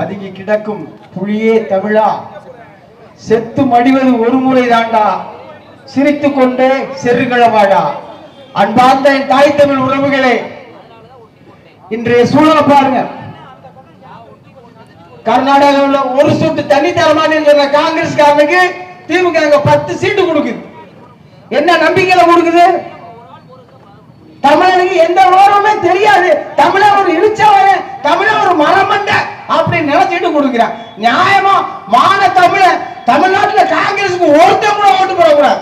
பதுங்கி கிடக்கும் புலியே தமிழா. செத்து மடிவது ஒரு முறை தாண்டா. சிரித்துக் கொண்டே செருகளவாடா அன்பார்ந்த என் தாய் தமிழ் உறவுகளே இன்றைய சூழலை பாருங்க. கர்நாடகாவில் ஒரு சொட்டு தண்ணி தர காங்கிரஸ் காரனுக்கு திமுக பத்து சீட்டு கொடுக்குது. என்ன நம்பிக்கையில கொடுக்குது? தமிழனுக்கு எந்த உணர்வுமே தெரியாது தமிழ ஒரு இழிச்சவன் தமிழ ஒரு மரமண்ட அப்படின்னு நினைச்சிட்டு கொடுக்கிறான் நியாயமா மான தமிழ தமிழ்நாட்டுல காங்கிரஸுக்கு ஒருத்தன் கூட ஓட்டு போடக்கூடாது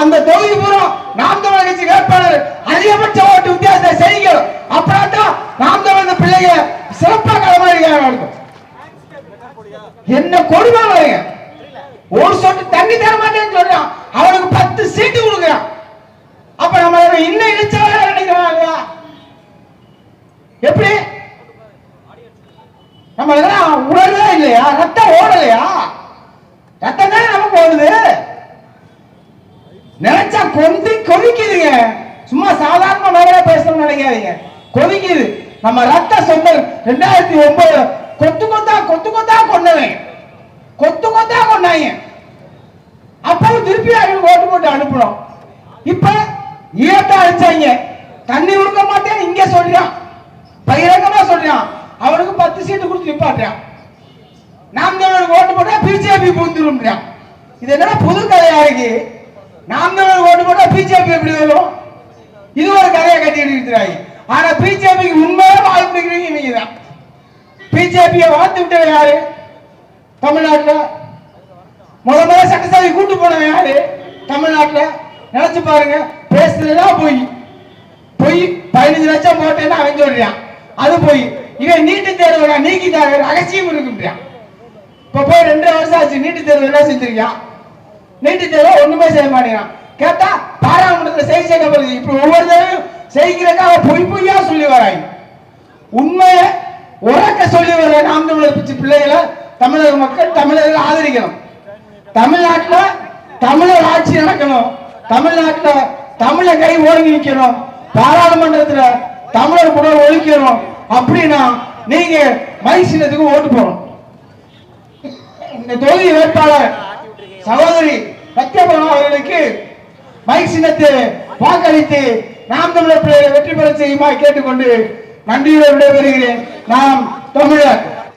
அந்த தொகுதி பூரா நாம் தமிழர் கட்சி வேட்பாளர். அதிகபட்ச ஓட்டு வித்தியாசத்தை செய்யணும் அப்புறம் தான் நாம் தமிழர் பிள்ளைங்க சிறப்பாக களமாடிக்கிறாங்க என்ன கொடுமை பாருங்க ஒரு சொட்டு தண்ணி தர மாட்டேன்னு சொல்றான். அவனுக்கு பத்து சீட்டு கொடுக்குறான். அப்ப நம்ம இன்னும் இழிச்சவரா நினைக்கிறாங்க எப்படி? இல்லையா? ரத்தம் ஓடலையா? ரத்தம் தானே நமக்கு ஓடுது? நினைச்சா கொந்து கொதிக்குதுங்க. சும்மா சாதாரண நகர பேசணும்னு நினைக்காதீங்க. கொதிக்குது. நம்ம ரத்த சொந்தம் ரெண்டாயிரத்தி ஒன்பது கொத்து கொத்தா கொத்து கொத்தா கொண்டவன் கொத்து கொத்தா கொண்டாங்க அப்பவும் திருப்பி அவங்களுக்கு ஓட்டு போட்டு அனுப்பணும் இப்ப ஈரத்தா அடிச்சாங்க. தண்ணி கொடுக்க மாட்டேன் இங்க சொல்றான். பகிரங்கமா சொல்றான். அவனுக்கு பத்து சீட்டு கொடுத்து நிப்பாட்டுறான். நாம் தமிழர் ஓட்டு போட்டா பிஜேபி பூந்துரும்ன்றான் இது என்னடா புது கதையா இருக்கு நாம் தமிழர் ஓட்டு போட்டா பிஜேபி எப்படி வரும்? இது ஒரு கதையை கட்டிட்டு இருக்கிறாய். ஆனா பிஜேபிக்கு உண்மையாக வாழ்த்து இருக்கிறீங்க நீங்க தான் பிஜேபியை வாழ்த்து விட்டவன் யாரு? தமிழ்நாட்டுல முத முத சட்டசபை கூட்டு போனவன் யாரு? தமிழ்நாட்டுல. நினைச்சு பாருங்க பேசுறதுலாம் போய். போய் பதினஞ்சு லட்சம் போட்டேன்னு அவன் சொல்றான். அது போய். இவன் நீட்டு தேர்வு நீக்கி தர ரகசியம் இருக்குன்றான் இப்ப போய் ரெண்டு வருஷம் ஆச்சு நீட்டு தேர்வு என்ன செஞ்சிருக்கான் நீட்டு தேர்வு ஒண்ணுமே செய்ய மாட்டேங்கிறான். கேட்டா பாராளுமன்றத்துல செய்தி சேர்க்கப்படுது இப்ப ஒவ்வொரு தடவையும் செய்கிறதா பொய் பொய்யா சொல்லி வராங்க உண்மையை உறக்க சொல்லி வர நாம் தமிழர் பிச்சு பிள்ளைகளை தமிழக மக்கள் தமிழர்கள் ஆதரிக்கணும். தமிழ்நாட்டில் தமிழர் ஆட்சி நடக்கணும். தமிழ்நாட்டில் தமிழ கை ஓங்கி நிற்கணும் பாராளுமன்றத்தில் தமிழர் கூட ஒழிக்கணும். அப்படின்னா நீங்க மை சின்னத்துக்கு ஓட்டு போகணும். இந்த தொகுதி வேட்பாளர் சகோதரி சத்யபாமா அவர்களுக்கு மைக் சின்னத்தை வாக்களித்து நாம் தமிழர் பிள்ளைகளை வெற்றி பெற செய்யுமா கேட்டுக்கொண்டு நன்றியோடு விடைபெறுகிறேன். நாம் தமிழர்.